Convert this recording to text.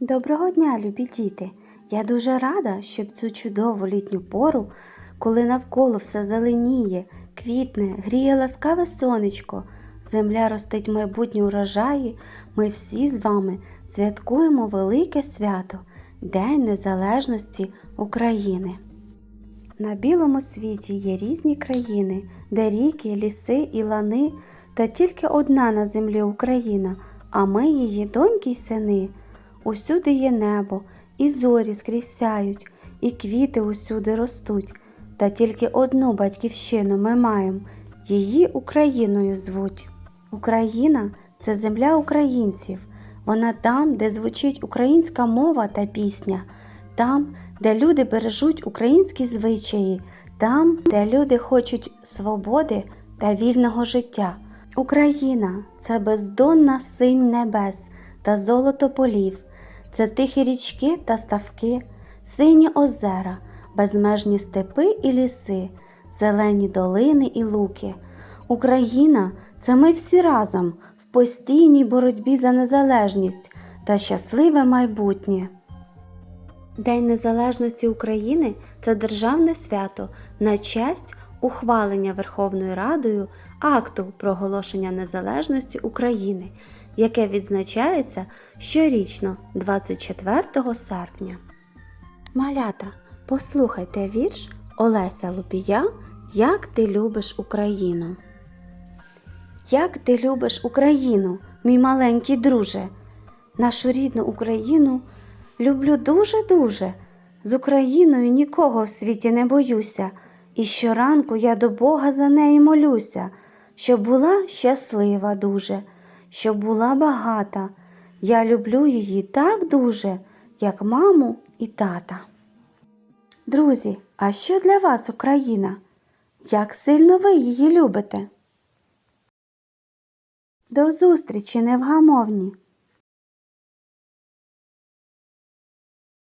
Доброго дня, любі діти! Я дуже рада, що в цю чудову літню пору, коли навколо все зеленіє, квітне, гріє ласкаве сонечко, земля ростить майбутні урожаї, ми всі з вами святкуємо велике свято День Незалежності України. На білому світі є різні країни, де ріки, ліси і лани, та тільки одна на землі Україна, а ми її доньки й сини. Усюди є небо, і зорі скрізь сяють, і квіти усюди ростуть. Та тільки одну батьківщину ми маємо, її Україною звуть. Україна це земля українців. Вона там, де звучить українська мова та пісня, там, де люди бережуть українські звичаї, там, де люди хочуть свободи та вільного життя. Україна це бездонна синь небес та золото полів, це тихі річки та ставки, сині озера, безмежні степи і ліси, зелені долини і луки. Україна це ми всі разом в постійній боротьбі за незалежність та щасливе майбутнє. День Незалежності України це державне свято на честь ухвалення Верховною Радою акту проголошення незалежності України, яке відзначається щорічно 24 серпня. Малята, послухайте вірш Олеся Лупія Як ти любиш Україну. Як ти любиш Україну, мій маленький друже, нашу рідну Україну люблю дуже-дуже. З Україною нікого в світі не боюся, і щоранку я до Бога за неї молюся, щоб була щаслива дуже, щоб була багата. Я люблю її так дуже, як маму і тата. Друзі, а що для вас Україна? Як сильно ви її любите? До зустрічі, невгамовні!